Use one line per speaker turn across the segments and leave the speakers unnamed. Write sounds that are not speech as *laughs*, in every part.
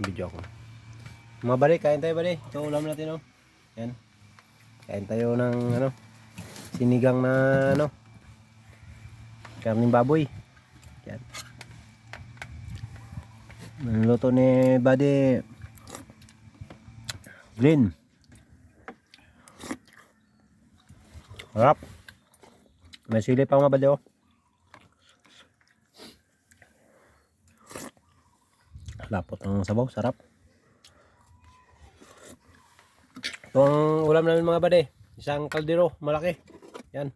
Video ako. Mga bali, kain tayo bali. Ito ulam natin oh. Yan. Kain tayo ng ano, sinigang na ano, karning baboy. Yan. Ang luto ni Buddy Green. Harap. May sili pa mga Buddy oh. Lapot ng sabaw, sarap. Ito ang ulam namin mga bade. Isang kaldero, malaki. Yan.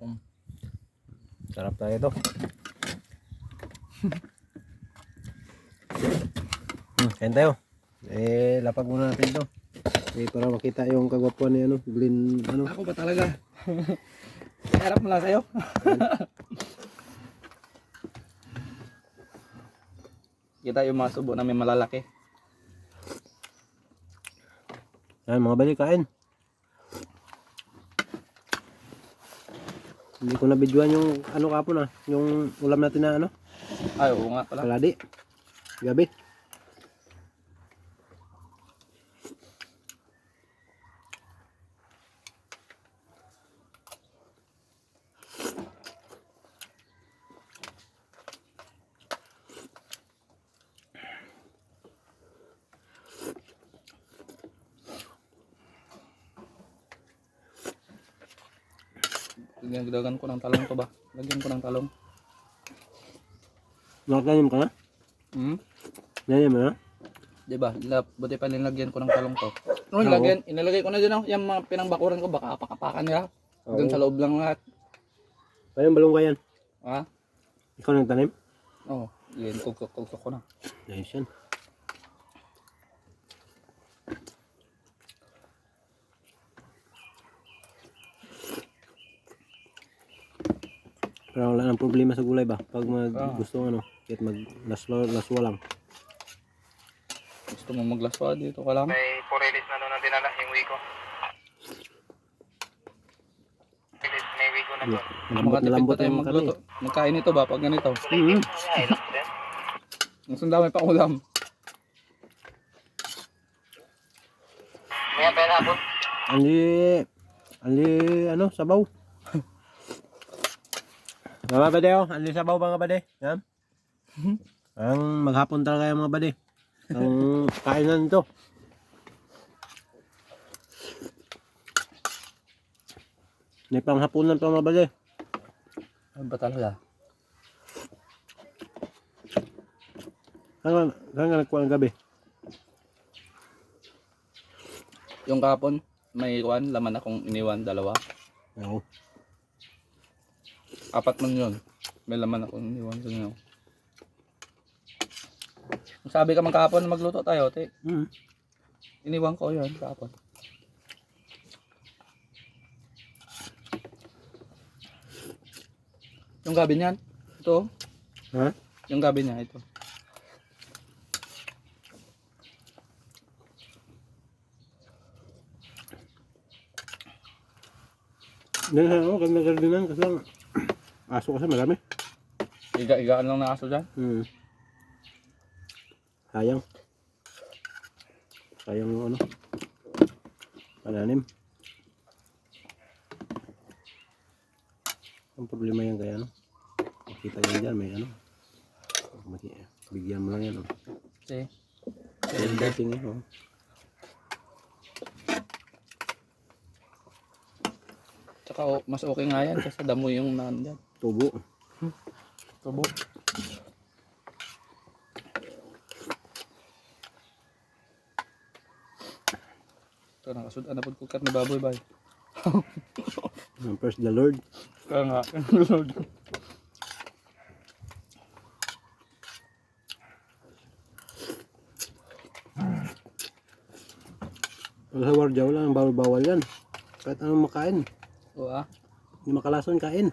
Sarap tayo ito. *laughs* hmm, kain tayo. Eh, lapag muna natin ito. Eh, para makita yung kagwapuan ni ano, Glenn, ano.
Ako ba talaga? *laughs* Harap mo lang sa'yo. *laughs* Kita yung mga subo namin malalaki.
Yan, mga bade, kain. Hindi ko na videoan yung ano kapon ah, yung ulam natin na ano,
Ay, oo nga pala.
kaladi. Gabi.
Lagyan ko ng talong to ba? Lagyan ko ng talong.
Nakatanim ka na?
Hmm?
Yan mo na?
Di ba? La- Buti pa nilagyan ko ng talong to. No,
Oo.
nilagyan, inilagay ko na dyan oh. Yung mga pinangbakuran ko, baka apakapakan nila. Doon sa loob lang lahat.
Kayong balong yan.
Ha?
Ikaw nang tanim?
Oo. Oh, yun, kukuk ko na.
Ayos yan. Pero wala nang problema sa gulay ba? Pag mag
Ah.
gusto ano, kahit mag laswa, laswa lang.
Gusto mo maglaswa dito ka lang?
May purilis na doon ang dinala, yung wiko. May wiko na doon.
Lambot na lambot
pa tayo
yung
magluto. Magkain ito ba pag ganito?
Sir.
Mas ang dami pa ulam.
May pera po.
Ali, ali, ano, sabaw. Mga bade oh, ali sabaw mga bade. Yan. Ang maghapon talaga yung mga bade. Ang kainan to. May panghapunan pa mga bade.
Ano ba talaga?
Saan ka, saan ka nagkuha ng gabi?
Yung kapon, may iwan, laman akong iniwan, dalawa.
Oo.
Apat man yun. May laman akong iniwan sa inyo. Sabi ka man kahapon, magluto tayo, te.
Mm.
Iniwan ko yun kahapon. Yung gabi niyan, ito.
Ha?
Yung gabi niya, ito.
Yan sa ganda gardinan kasi lang aso kasi marami.
Iga-igaan lang na aso dyan.
Hmm. Sayang. Sayang yung ano. Pananim. Ang problema yan kaya ano. Makita yan dyan may ano. Bigyan mo lang yan. Oh.
Kasi,
Yung dating eh. Oh.
tsaka o- mas okay nga yan kasi damo yung nandyan.
Tubo.
Tubo. Ito na po kukat na baboy bay. *laughs*
First the Lord.
Kaya nga. *laughs*
Ang sa warjaw lang, bawal-bawal yan. Kahit anong makain.
Oo ah.
Hindi makalason kain.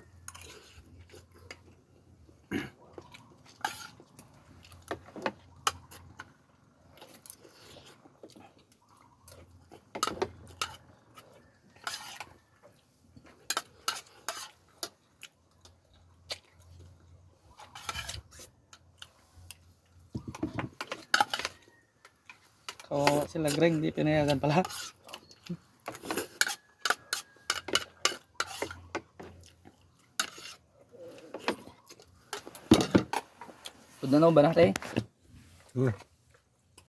Kawawa sila Greg, di pinayagan pala. Tudanaw ba natin?
Hmm.